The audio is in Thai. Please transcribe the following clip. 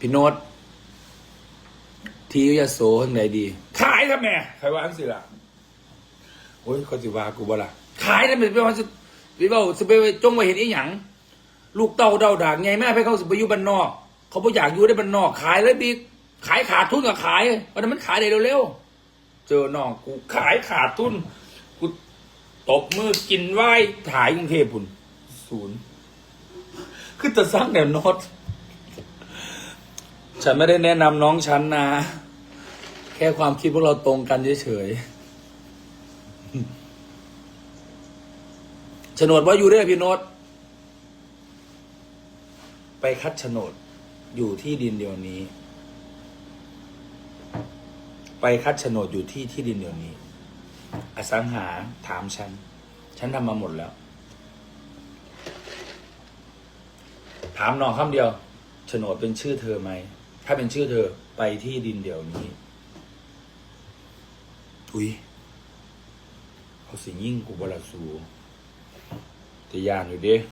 พี่โนตทียโสข้างใดดี ขายทำไมใครว่าอังสิล่ะโอ้ยเขาสิว่ากูบ่ล่ะขายทำไมไปว่าสิไปเว่าสิไปจงไว้เห็นอีหยังลูกเต้าเดาด่างไงแม่ไปเขาสิไปอยู่บ้านนอก เขาบ่อยากอยู่ในบ้านนอก ขายเลยบิ๊กขายขาดทุนกับขายวันนั้นมันขายได้เร็วๆเจอน้องกูขายขาดทุนกูตบมือกินไหว้ถ่ายกรุงเทพพุ่นศูนย์คือจะสร้างแนวโนต ฉันไม่ได้แนะนำน้องฉันนะ แค่ความคิดพวกเราตรงกันเฉยๆฉนดว่าอยู่ได้พี่โนตไปคัดฉนดอยู่ที่ดินเดียวนี้ ไปคัดฉนดอยู่ที่ที่ดินเดียวนี้ อสังหาถามฉัน ฉันทำมาหมดแล้ว ถามน้องคำเดียวโฉนดเป็นชื่อเธอไหม ถ้าเป็นชื่อเธอไปที่ดินเดียวนี้ อุ้ยเขาสิยิ่งกูบลาสูแต่ยานอยู่เด้